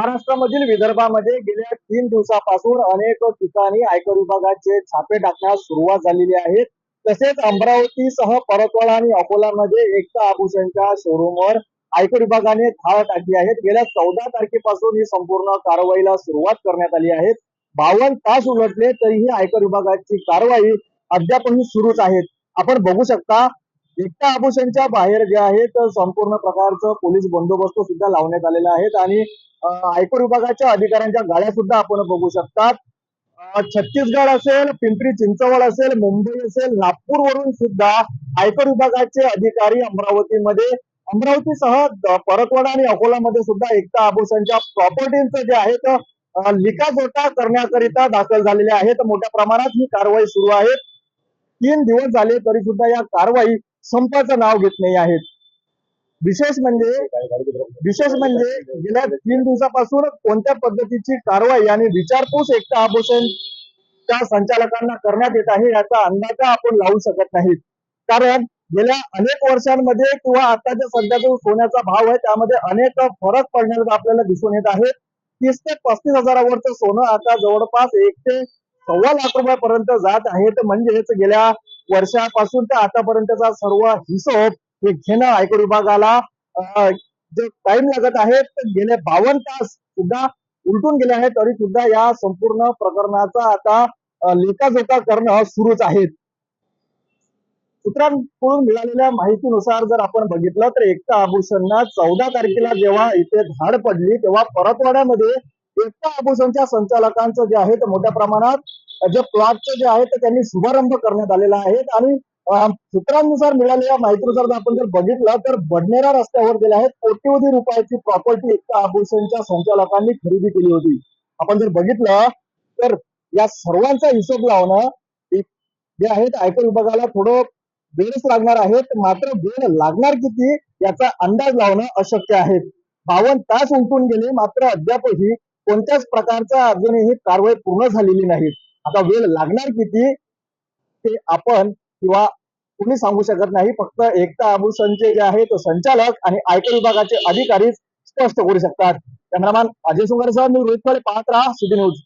महाराष्ट्रामधील विदर्भामध्ये गेल्या तीन दिवसापासून अनेक ठिकाणी आयकर विभागाचे छापे टाकण्यास सुरुवात झालेली आहे. तसेच अमरावतीसह परतवाडा आणि अकोलामध्ये एकता आभूषणच्या शोरूमवर आयकर विभागाने धाव टाकली आहे गेल्या चौदा तारखेपासून ही संपूर्ण कारवाईला सुरुवात करण्यात आली आहे. बावन्न तास उलटले तरीही आयकर विभागाची कारवाई अद्यापही सुरूच आहे. आपण बघू शकता एकटा आभूषणच्या बाहेर जे आहे तर संपूर्ण प्रकारचं पोलीस बंदोबस्त सुद्धा लावण्यात आलेला आहे. आणि आयकर विभागाच्या अधिकाऱ्यांच्या गाड्या सुद्धा आपण बघू शकतात. छत्तीसगड असेल पिंपरी चिंचवड असेल मुंबई असेल नागपूर वरून सुद्धा आयकर विभागाचे अधिकारी अमरावतीमध्ये अमरावतीसह परतवाडा आणि अकोलामध्ये सुद्धा एकता आभूषणच्या प्रॉपर्टींचं जे आहे तर लिकाजोटा करण्याकरिता दाखल झालेले आहेत. मोठ्या प्रमाणात ही कारवाई सुरू आहे. तीन दिवस झाले तरी सुद्धा या कारवाई संपाचं नाव घेत नाही आहेत. विशेष म्हणजे विशेष म्हणजे गेल्या तीन दिवसापासून कोणत्या पद्धतीची कारवाई आणि विचारपूस एकटा आभूषण त्या संचालकांना करण्यात येत आहे याचा अंदाज आपण लावू शकत नाही कारण गेल्या अनेक वर्षांमध्ये किंवा आताच्या सध्याचा जो सोन्याचा भाव आहे त्यामध्ये अनेक फरक पडण्याचा आपल्याला दिसून येत आहे. तीस ते पस्तीस हजारावरचं सोनं आता जवळपास एक ते सव्वा लाख रुपयापर्यंत जात आहे. तर म्हणजेच गेल्या वर्षापासून ते आतापर्यंतचा सर्व हिशोब हे घेणं आयकर विभागाला जे टाइम लागत आहे तर गेले बावन्न तास सुद्धा उलटून गेले आहेत. तरी सुद्धा या संपूर्ण प्रकरणाचा आता लेखाजोखा करणं सुरूच आहे. सूत्रांकडून मिळालेल्या माहितीनुसार जर आपण बघितलं तर एकता आभूषणना चौदा तारखेला जेव्हा इथे धाड पडली तेव्हा परतवाड्यामध्ये एकता आभूषणच्या संचालकांचं जे आहे ते मोठ्या प्रमाणात जे प्लॉटचे जे आहे ते त्यांनी शुभारंभ करण्यात आलेला आहे. आणि सूत्रांनुसार मिळालेल्या माहितीनुसार जर आपण जर बघितलं तर बडनेरा रस्त्यावर गेले आहेत कोट्यवधी रुपयाची प्रॉपर्टी एकता आभूषणच्या संचालकांनी खरेदी केली होती. आपण जर बघितलं तर या सर्वांचा हिशोब लावणं जे आहे आयकर विभागाला थोडं वेळच लागणार आहे मात्र वेळ लागणार किती याचा अंदाज लावणं अशक्य आहे. बावन्न तास उलटून गेले मात्र अद्यापही कोणत्याच प्रकारचा अजूनही कारवाई पूर्ण झालेली नाही. आता वेळ लागणार किती ते आपण किंवा कुणी सांगू शकत नाही. फक्त एकता आभूषणचे जे आहे तो संचालक आणि आयकर विभागाचे अधिकारी स्पष्ट करू शकतात. कॅमेरामॅन अजय सुंगरसह मी रोहित खळे. पाहत राहा सिटी न्यूज.